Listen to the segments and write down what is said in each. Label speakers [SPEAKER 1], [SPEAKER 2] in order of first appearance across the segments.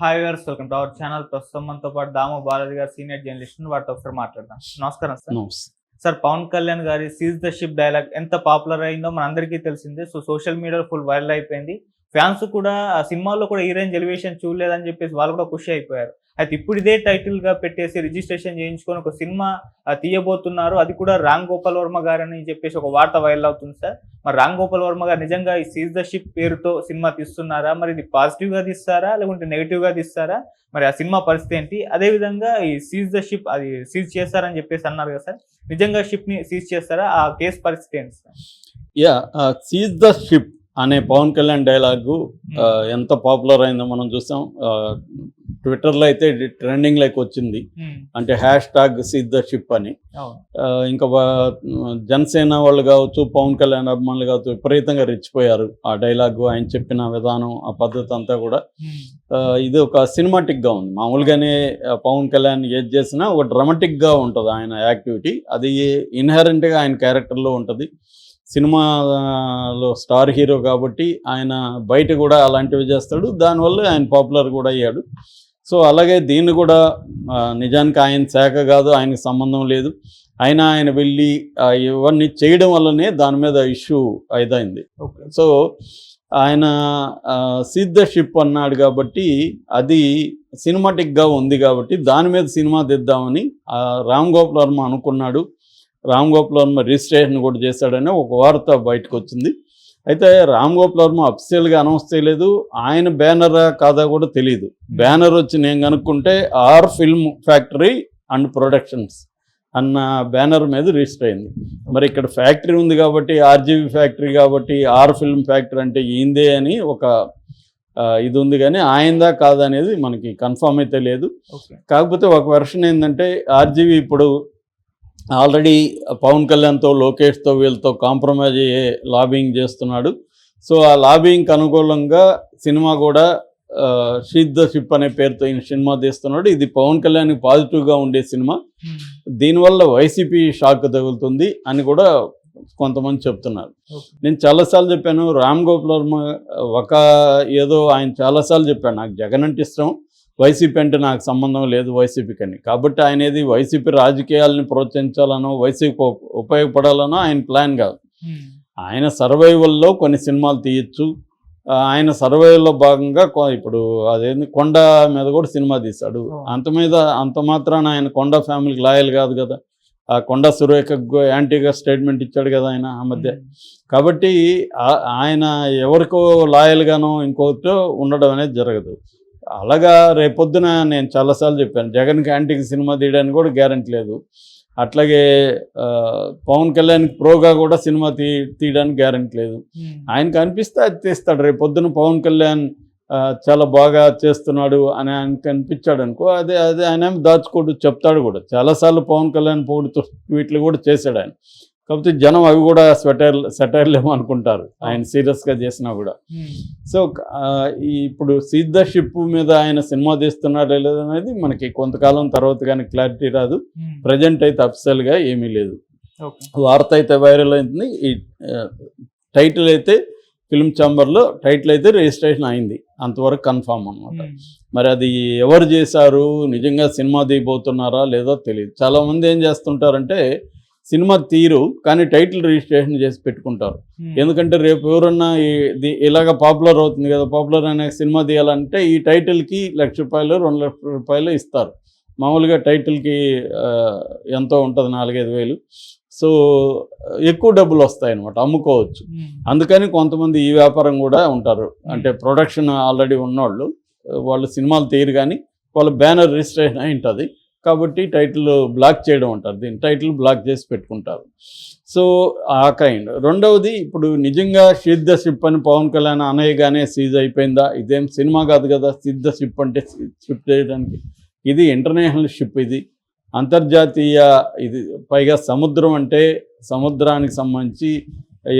[SPEAKER 1] Hi గారు welcome to our channel ప్రస్తుతం మనతో పాటు దాము బాలాజీ గారు సీనియర్ జర్నలిస్ట్ వాటితో ఒకసారి మాట్లాడదాం. నమస్కారం సార్. సార్ పవన్ కళ్యాణ్ గారి సీజ్ ద షిప్ డైలాగ్ ఎంత పాపులర్ అయిందో మన అందరికీ తెలిసిందే. సో సోషల్ మీడియాలో ఫుల్ వైరల్ అయిపోయింది. ఫ్యాన్స్ కూడా ఆ సినిమాలో కూడా ఈ రేంజ్ ఎలివేషన్ చూడలేదని చెప్పేసి వాళ్ళు కూడా ఖుషి అయిపోయారు. అయితే ఇప్పుడు ఇదే టైటిల్గా పెట్టేసి రిజిస్ట్రేషన్ చేయించుకొని ఒక సినిమా తీయబోతున్నారు. అది కూడా రామ్ గోపాల్ వర్మ గారని చెప్పేసి ఒక వార్త వైరల్ అవుతుంది సార్. మరి రామ్ గోపాల్ వర్మ గారు నిజంగా ఈ సీజ్ ద షిప్ పేరుతో సినిమా తీస్తున్నారా? మరి ఇది పాజిటివ్గా తీస్తారా? లేకుంటే నెగిటివ్గా తీస్తారా? మరి ఆ సినిమా పరిస్థితి ఏంటి? అదే విధంగా ఈ సీజ్ ద షిప్ అది సీజ్ చేస్తారని చెప్పేసి అన్నారు కదా సార్. నిజంగా షిప్ని సీజ్ చేస్తారా? ఆ కేసు పరిస్థితి ఏంటి sir?
[SPEAKER 2] Yeah seize the ship అనే పవన్ కళ్యాణ్ డైలాగు ఆ, ఎంత పాపులర్ అయిందో మనం చూసాం. ట్విట్టర్లో అయితే ట్రెండింగ్ లైక్ వచ్చింది.
[SPEAKER 1] ఉమ్,
[SPEAKER 2] అంటే hash tag seize the ship అని. ఇంకా జనసేన వాళ్ళు కావచ్చు పవన్ కళ్యాణ్ అభిమానులు కావచ్చు విపరీతంగా రెచ్చిపోయారు ఆ డైలాగు ఆయన చెప్పిన విధానం ఆ పద్ధతి అంతా కూడా. ఆ, ఇది ఒక సినిమాటిక్గా ఉంది. మామూలుగానే పవన్ కళ్యాణ్ ఏది చేసినా ఒక డ్రమాటిక్గా ఉంటుంది ఆయన యాక్టివిటీ అది ఇన్హెరెంట్గా ఆయన క్యారెక్టర్లో ఉంటుంది. సినిమాలో స్టార్ హీరో కాబట్టి ఆయన బయట కూడా అలాంటివి చేస్తాడు. దానివల్ల ఆయన పాపులర్ కూడా అయ్యాడు. సో అలాగే దీన్ని కూడా నిజానికి ఆయన శాఖ కాదు ఆయనకి సంబంధం లేదు. అయినా ఆయన వెళ్ళి ఇవన్నీ చేయడం వల్లనే దాని మీద ఇష్యూ అయిదైంది.
[SPEAKER 1] ఓకే.
[SPEAKER 2] సో ఆయన సిద్ధ షిప్ అన్నాడు కాబట్టి అది సినిమాటిక్గా ఉంది కాబట్టి దాని మీద సినిమా తెద్దామని రామ్ గోపాల్ వర్మ అనుకున్నాడు. రామ్ గోపాల్ వర్మ రిజిస్ట్రేషన్ కూడా చేశాడని ఒక వార్త బయటకు వచ్చింది అయితే రామ్ గోపాల్ వర్మ అఫిషియల్గా అనౌన్స్ చేయలేదు. ఆయన బ్యానర్ కాదా కూడా తెలియదు బ్యానర్ వచ్చి నేను కనుక్కుంటే R film factory and productions అన్న బ్యానర్ మీద రిజిస్టర్ అయింది. మరి ఇక్కడ ఫ్యాక్టరీ ఉంది కాబట్టి ఆర్జీబీ ఫ్యాక్టరీ కాబట్టి ఆర్ ఫిల్మ్ ఫ్యాక్టరీ అంటే ఈందే అని ఒక ఇది ఉంది కానీ ఆయందా కాదనేది మనకి కన్ఫర్మ్ అయితే లేదు. కాకపోతే ఒక వెర్షన్ ఏంటంటే ఆర్జీవి ఇప్పుడు ఆల్రెడీ పవన్ కళ్యాణ్తో లోకేష్తో వీళ్ళతో కాంప్రమైజ్ అయ్యే లాబింగ్ చేస్తున్నాడు. సో ఆ లాబింగ్కి అనుకూలంగా సినిమా కూడా షీద్ ద షిప్ అనే పేరుతో ఈయన సినిమా తీస్తున్నాడు. ఇది పవన్ కళ్యాణ్కి పాజిటివ్గా ఉండే సినిమా.
[SPEAKER 1] ఉమ్,
[SPEAKER 2] దీనివల్ల వైసీపీ షాక్ తగులుతుంది అని కూడా కొంతమంది చెప్తున్నారు. నేను చాలాసార్లు చెప్పాను రామ్ గోపాల్ వర్మ ఒక ఏదో ఆయన చాలాసార్లు చెప్పాను నాకు జగన్ అంటే ఇష్టం. వైసీపీ అంటే నాకు సంబంధం లేదు వైసీపీకి అని కాబట్టి ఆయన ఏది వైసీపీ రాజకీయాలని ప్రోత్సహించాలనో వైసీపీ ఉప్- ఉపయోగపడాలనో ఆయన ప్లాన్ కాదు. ఆయన సర్వైవల్లో కొన్ని సినిమాలు తీయచ్చు. ఆయన సర్వైవల్లో భాగంగా ఇప్పుడు అదేంది కొండ మీద కూడా సినిమా తీశాడు. అంత మీద అంత మాత్రాన ఆయన కొండ ఫ్యామిలీకి లాయల్ కాదు కదా. ఆ కొండ సురేఖ యాంటీగా స్టేట్మెంట్ ఇచ్చాడు కదా ఆయన ఆ మధ్య. కాబట్టి ఆయన ఎవరికో లాయల్గానో ఇంకోటో ఉండడం అనేది జరగదు. అలాగా రేపొద్దున నేను చాలాసార్లు చెప్పాను. జగన్కి యాంటీకి సినిమా తీయడానికి కూడా గ్యారంటీ లేదు. అట్లాగే పవన్ కళ్యాణ్కి ప్రోగా కూడా సినిమా తీ తీయడానికి గ్యారంటీ లేదు.
[SPEAKER 1] ఉమ్,
[SPEAKER 2] ఆయనకు అనిపిస్తే అది తీస్తాడు. రేపు పొద్దున పవన్ కళ్యాణ్ చాలా బాగా చేస్తున్నాడు అని ఆయనకు అనిపించాడు అనుకో అదే అదే ఆయన దాచుకోడు చెప్తాడు కూడా. చాలాసార్లు పవన్ కళ్యాణ్ పొగుడుతూ ట్వీట్లు కూడా చేశాడు ఆయన. కాకపోతే జనం అవి కూడా స్వెటర్ సెటైర్లేమో అనుకుంటారు. ఆయన సీరియస్గా చేసినా కూడా. సో ఇప్పుడు సిద్ధ షిప్ మీద ఆయన సినిమా తీస్తున్నాడా లేదా అనేది మనకి కొంతకాలం తర్వాత కానీ క్లారిటీ రాదు. ప్రజెంట్ అయితే అఫిషియల్గా ఏమీ లేదు. వార్త అయితే వైరల్ అయింది. ఈ టైటిల్ అయితే ఫిల్మ్ ఛాంబర్లో టైటిల్ అయితే రిజిస్ట్రేషన్ అయింది. అంతవరకు కన్ఫామ్ అనమాట మరి అది ఎవరు చేశారు? నిజంగా సినిమా తీయబోతున్నారా లేదో తెలియదు. చాలామంది ఏం చేస్తుంటారంటే సినిమా తీరు కానీ టైటిల్ రిజిస్ట్రేషన్ చేసి పెట్టుకుంటారు.
[SPEAKER 1] ఉమ్,
[SPEAKER 2] ఎందుకంటే రేపు ఎవరన్నా ఈ- ఇది ఇలాగ పాపులర్ అవుతుంది కదా పాపులర్ అనే సినిమా తీయాలంటే ఈ టైటిల్కి లక్ష రూపాయలు రెండు లక్షల రూపాయలు ఇస్తారు. మామూలుగా టైటిల్కి ఎంతో ఉంటుంది నాలుగైదు వేలు. సో ఎక్కువ డబ్బులు వస్తాయి అనమాట అమ్ముకోవచ్చు.
[SPEAKER 1] ఉమ్,
[SPEAKER 2] అందుకని కొంతమంది ఈ వ్యాపారం కూడా ఉంటారు. అంటే ప్రొడక్షన్ ఆల్రెడీ ఉన్నోళ్ళు వాళ్ళు సినిమాలు తీయరు కానీ వాళ్ళ బ్యానర్ రిజిస్ట్రేషన్ అయి ఉంటుంది. కాబట్టి టైటిల్ బ్లాక్ చేయడం అంటారు. దీన్ని టైటిల్ బ్లాక్ చేసి పెట్టుకుంటారు. సో ఆ కైండ్. రెండవది ఇప్పుడు నిజంగా సిద్ధ షిప్ అని పవన్ కళ్యాణ్ అనయ్యగానే సీజ్ అయిపోయిందా? ఇదేం సినిమా కాదు కదా సిద్ధ షిప్ అంటే షిప్ చేయడానికి. ఇది ఇంటర్నేషనల్ షిప్ ఇది. అంతర్జాతీయ ఇది. పైగా సముద్రం అంటే సముద్రానికి సంబంధించి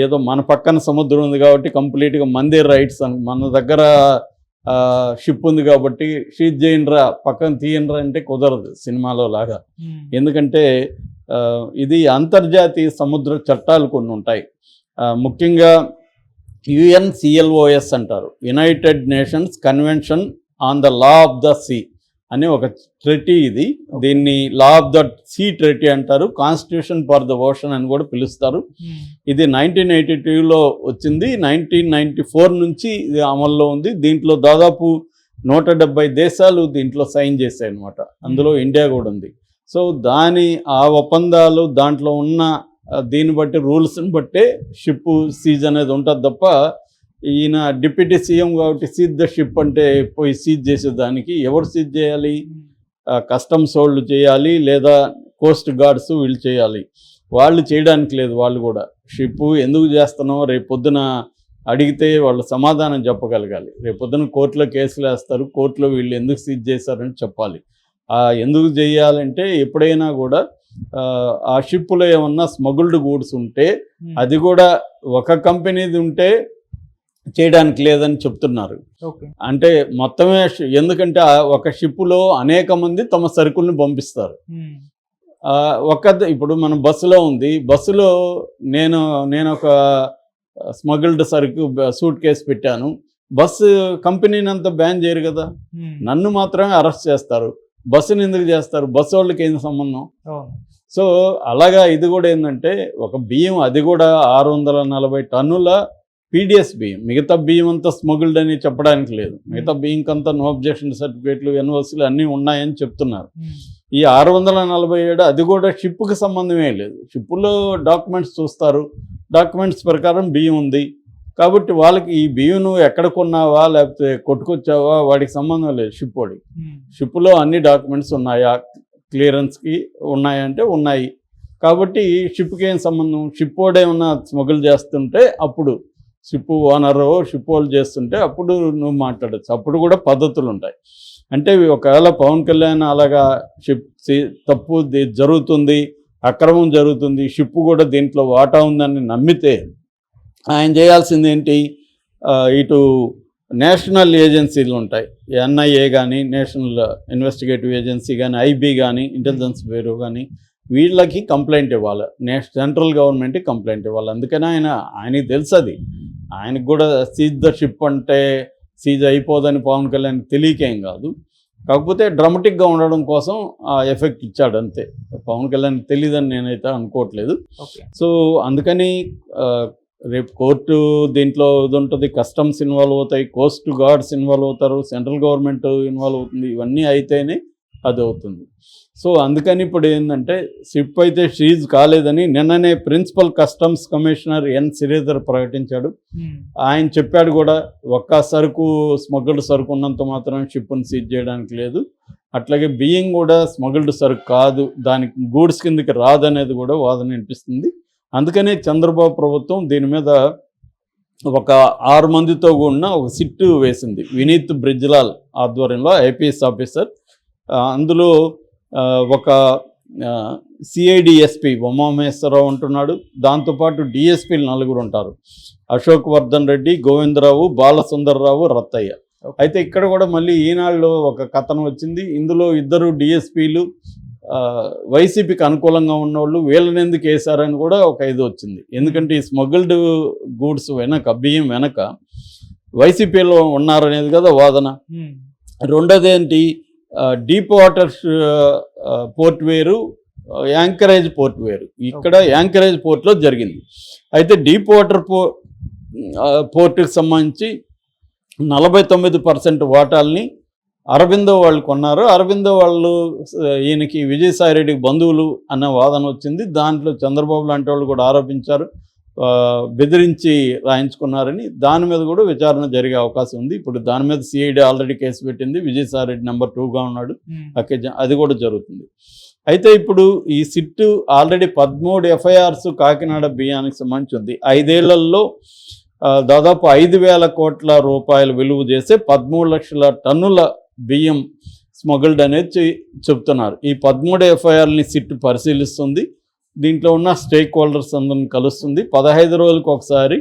[SPEAKER 2] ఏదో మన పక్కన సముద్రం ఉంది కాబట్టి కంప్లీట్గా మందిర్ రైట్స్ మన దగ్గర షిప్ ఉంది కాబట్టి షీట్ చేయండిరా పక్కన తీయండిరా అంటే కుదరదు సినిమాలో లాగా.
[SPEAKER 1] ఉమ్,
[SPEAKER 2] ఎందుకంటే ఇది అంతర్జాతీయ సముద్ర చట్టాలు కొన్ని ఉంటాయి. ముఖ్యంగా యుఎన్సిఎల్ఓఎస్ అంటారు. United Nations convention on the law of the sea అనే ఒక ట్రెటీ ఇది. దీన్ని law of the sea treaty అంటారు. కాన్స్టిట్యూషన్ ఫర్ ద ఓషన్ అని కూడా పిలుస్తారు. ఇది నైన్టీన్ ఎయిటీ టూలో వచ్చింది. నైన్టీన్ నైన్టీ ఫోర్ నుంచి ఇది అమల్లో ఉంది. దీంట్లో దాదాపు నూట డెబ్బై దేశాలు దీంట్లో సైన్ చేశాయి అనమాట అందులో ఇండియా కూడా ఉంది. సో దాని ఆ ఒప్పందాలు దాంట్లో ఉన్న దీన్ని బట్టి రూల్స్ని బట్టే షిప్ సీజ్ అనేది ఉంటుంది తప్ప ఈయన డిప్యూటీ సీఎం కాబట్టి సీజ్ ద షిప్ అంటే పోయి సీజ్ చేసేదానికి ఎవరు సీజ్ చేయాలి? కస్టమ్స్ వాళ్ళు చేయాలి లేదా కోస్ట్ గార్డ్స్ వీళ్ళు చేయాలి? వాళ్ళు చేయడానికి లేదు వాళ్ళు కూడా. షిప్ ఎందుకు చేస్తున్నావు? రేపు పొద్దున అడిగితే వాళ్ళు సమాధానం చెప్పగలగాలి. రేపు పొద్దున కోర్టులో కేసులు వేస్తారు. కోర్టులో వీళ్ళు ఎందుకు సీజ్ చేశారని చెప్పాలి. ఆ ఎందుకు చేయాలంటే ఎప్పుడైనా కూడా ఆ, ఆ షిప్లో ఏమన్నా స్మగుల్డ్ గూడ్స్ ఉంటే అది కూడా ఒక కంపెనీది ఉంటే చేయడానికి లేదని చెప్తున్నారు. అంటే మొత్తమే ఎందుకంటే ఒక షిప్పులో అనేక మంది తమ సరుకుల్ని పంపిస్తారు. ఒక ఇప్పుడు మన బస్సులో ఉంది. బస్సులో నేను నేను ఒక స్మగుల్డ్ సరుకు సూట్ కేసు పెట్టాను. బస్సు కంపెనీని అంతా బ్యాన్ చేయరు కదా. నన్ను మాత్రమే అరెస్ట్ చేస్తారు. బస్సుని ఎందుకు చేస్తారు? బస్సు వాళ్ళకి ఏం సంబంధం? సో అలాగా ఇది కూడా ఏంటంటే ఒక బియ్యం అది కూడా ఆరు వందల నలభై టన్నుల పీడిఎస్ బియ్యం. మిగతా బియ్యం అంతా స్మగుల్డ్ అని చెప్పడానికి లేదు. మిగతా బియ్యంకంతా నో అబ్జెక్షన్ సర్టిఫికేట్లు ఎన్ఓసీలు అన్నీ ఉన్నాయని చెప్తున్నారు. ఈ ఆరు వందల నలభై ఏడు అది కూడా షిప్కి సంబంధమే లేదు. షిప్పులో డాక్యుమెంట్స్ చూస్తారు. డాక్యుమెంట్స్ ప్రకారం బియ్యం ఉంది. కాబట్టి వాళ్ళకి ఈ బియ్యం నువ్వు ఎక్కడ కొన్నావా లేకపోతే కొట్టుకొచ్చావా వాడికి సంబంధం లేదు షిప్ వాడికి. షిప్లో అన్ని డాక్యుమెంట్స్ ఉన్నాయా? క్లియరెన్స్కి ఉన్నాయంటే ఉన్నాయి. కాబట్టి షిప్కి ఏం సంబంధం? షిప్ వాడు ఏమన్నా స్మగుల్ చేస్తుంటే అప్పుడు షిప్ ఓనర్ షిప్ వాళ్ళు చేస్తుంటే అప్పుడు నువ్వు మాట్లాడచ్చు. అప్పుడు కూడా పద్ధతులు ఉంటాయి అంటే ఒకవేళ పవన్ కళ్యాణ్ అలాగా షిప్ సి- తప్పు జరుగుతుంది అక్రమం జరుగుతుంది షిప్ కూడా దీంట్లో వాటా ఉందని నమ్మితే ఆయన చేయాల్సింది ఏంటి ఇటు నేషనల్ ఏజెన్సీలు ఉంటాయి. ఎన్ఐఏ కానీ నేషనల్ ఇన్వెస్టిగేటివ్ ఏజెన్సీ కానీ ఐబీ కానీ ఇంటెలిజెన్స్ బ్యూరో కానీ వీళ్ళకి కంప్లైంట్ ఇవ్వాలి. నేష్ సెంట్రల్ గవర్నమెంట్కి కంప్లైంట్ ఇవ్వాలి. అందుకని ఆయన ఆయనకి తెలుసు అది ఆయనకు కూడా సీజ్ ద షిప్ అంటే సీజ్ అయిపోదని పవన్ కళ్యాణ్ తెలియకేం కాదు. కాకపోతే డ్రమటిక్గా ఉండడం కోసం ఆ ఎఫెక్ట్ ఇచ్చాడు అంతే. పవన్ కళ్యాణ్ తెలియదని నేనైతే అనుకోవట్లేదు. సో అందుకని రేపు కోర్టు దీంట్లో ఇది ఉంటుంది కస్టమ్స్ ఇన్వాల్వ్ అవుతాయి కోస్ట్ గార్డ్స్ ఇన్వాల్వ్ అవుతారు సెంట్రల్ గవర్నమెంట్ ఇన్వాల్వ్ అవుతుంది ఇవన్నీ అయితేనే అది అవుతుంది. సో అందుకని ఇప్పుడు ఏంటంటే షిప్ అయితే సీజ్ కాలేదని నిన్ననే principal customs commissioner N Sridhar ప్రకటించాడు. ఆయన చెప్పాడు కూడా ఒక్క సరుకు స్మగ్ల్డ్ సరుకు ఉన్నంత మాత్రం షిప్ని సీజ్ చేయడానికి లేదు. అట్లాగే బియ్యం కూడా స్మగ్ల్డ్ సరుకు కాదు దానికి గూడ్స్ కిందకి రాదనేది కూడా వాదన వినిపిస్తుంది. అందుకనే చంద్రబాబు ప్రభుత్వం దీని మీద ఒక ఆరు మందితో కూడిన ఒక సిట్టు వేసింది. వినీత్ బ్రిజ్లాల్ ఆధ్వర్యంలో ఐపీఎస్ ఆఫీసర్. అందులో ఒక సిఐడిఎస్పి ఉమామహేశ్వరరావు ఉంటున్నాడు. దాంతోపాటు డిఎస్పీలు నలుగురు ఉంటారు. అశోక్ వర్ధన్ రెడ్డి గోవిందరావు బాలసుందర్రావు రత్తయ్య. అయితే ఇక్కడ కూడా మళ్ళీ ఈనాడులో ఒక కథనం వచ్చింది. ఇందులో ఇద్దరు డిఎస్పీలు వైసీపీకి అనుకూలంగా ఉన్నవాళ్ళు వీళ్ళని ఎందుకు వేశారని కూడా ఒక ఇది వచ్చింది. ఎందుకంటే ఈ స్మగ్ల్డ్ గూడ్స్ వెనక బియ్యం వెనక వైసీపీలో ఉన్నారనేది కదా వాదన. రెండోది ఏంటి? డీప్ వాటర్ పోర్ట్ వేరు యాంకరేజ్ పోర్ట్ వేరు. ఇక్కడ యాంకరేజ్ పోర్ట్లో జరిగింది. అయితే డీప్ వాటర్ పో పోర్ట్కి సంబంధించి నలభై తొమ్మిది పర్సెంట్ వాటాల్ని అరవిందో వాళ్ళు కొన్నారు. అరవిందో వాళ్ళు ఈయనకి విజయసాయి రెడ్డికి బంధువులు అన్న వాదన వచ్చింది. దాంట్లో చంద్రబాబు లాంటి వాళ్ళు కూడా ఆరోపించారు. బెదిరించి రాయించుకున్నారని దాని మీద కూడా విచారణ జరిగే అవకాశం ఉంది. ఇప్పుడు దాని మీద సిఐడి ఆల్రెడీ కేసు పెట్టింది. విజయసాయి రెడ్డి నెంబర్ టూగా ఉన్నాడు. అది కూడా జరుగుతుంది. అయితే ఇప్పుడు ఈ సిట్టు ఆల్రెడీ పదమూడు ఎఫ్ఐఆర్స్ కాకినాడ బియ్యానికి సంబంధించి ఉంది. ఐదేళ్ళలో దాదాపు ఐదు వేల కోట్ల రూపాయలు విలువ చేసే పదమూడు లక్షల టన్నుల బియ్యం స్మగుల్డ్ అనేది చెప్తున్నారు. ఈ పదమూడు ఎఫ్ఐఆర్ని సిట్టు పరిశీలిస్తుంది. దీంట్లో ఉన్న స్టేక్ హోల్డర్స్ అందరిని కలుస్తుంది. పదహైదు రోజులకు ఒకసారి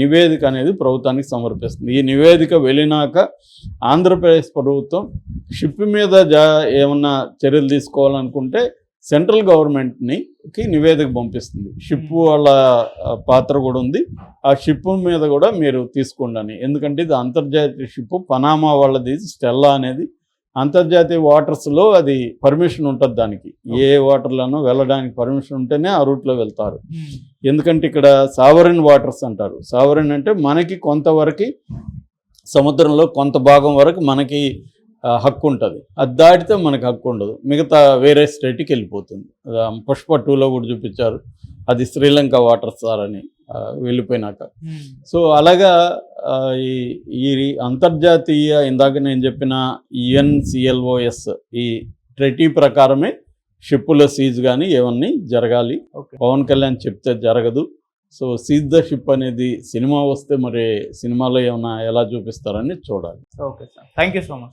[SPEAKER 2] నివేదిక అనేది ప్రభుత్వానికి సమర్పిస్తుంది. ఈ నివేదిక వెళ్ళినాక ఆంధ్రప్రదేశ్ ప్రభుత్వం షిప్ మీద జా ఏమన్నా చర్యలు తీసుకోవాలనుకుంటే సెంట్రల్ గవర్నమెంట్ని కి నివేదిక పంపిస్తుంది. షిప్. వాళ్ళ పాత్ర కూడా ఉంది. ఆ షిప్ మీద కూడా మీరు తీసుకోండి ఎందుకంటే ఇది అంతర్జాతీయ షిప్. పనామా వాళ్ళది స్టెల్లా అనేది అంతర్జాతీయ వాటర్స్లో అది పర్మిషన్ ఉంటుంది దానికి. ఏ వాటర్లోనో వెళ్ళడానికి పర్మిషన్ ఉంటేనే ఆ రూట్లో వెళ్తారు. ఎందుకంటే ఇక్కడ సావరిన్ వాటర్స్ అంటారు. సావరిన్ అంటే మనకి కొంతవరకు సముద్రంలో కొంత భాగం వరకు మనకి హక్కు ఉంటుంది. అది దాటితే మనకి హక్కు ఉండదు. మిగతా వేరే స్టేట్కి వెళ్ళిపోతుంది. పుష్ప టూలో కూడా చూపించారు. అది శ్రీలంక వాటర్ సార్ అని వెళ్ళిపోయినాక. సో అలాగా ఈ ఈ అంతర్జాతీయ ఇందాక నేను చెప్పిన యుఎన్సిఎల్ఓఎస్ ఈ ట్రెటీ ప్రకారమే షిప్పుల సీజ్ కానీ ఇవన్నీ జరగాలి. పవన్ కళ్యాణ్ చెప్తే జరగదు. సో సీజ్ ద షిప్ అనేది సినిమా వస్తే మరి సినిమాలో ఏమైనా ఎలా చూపిస్తారని చూడాలి.
[SPEAKER 1] Okay sir. Thank you so much.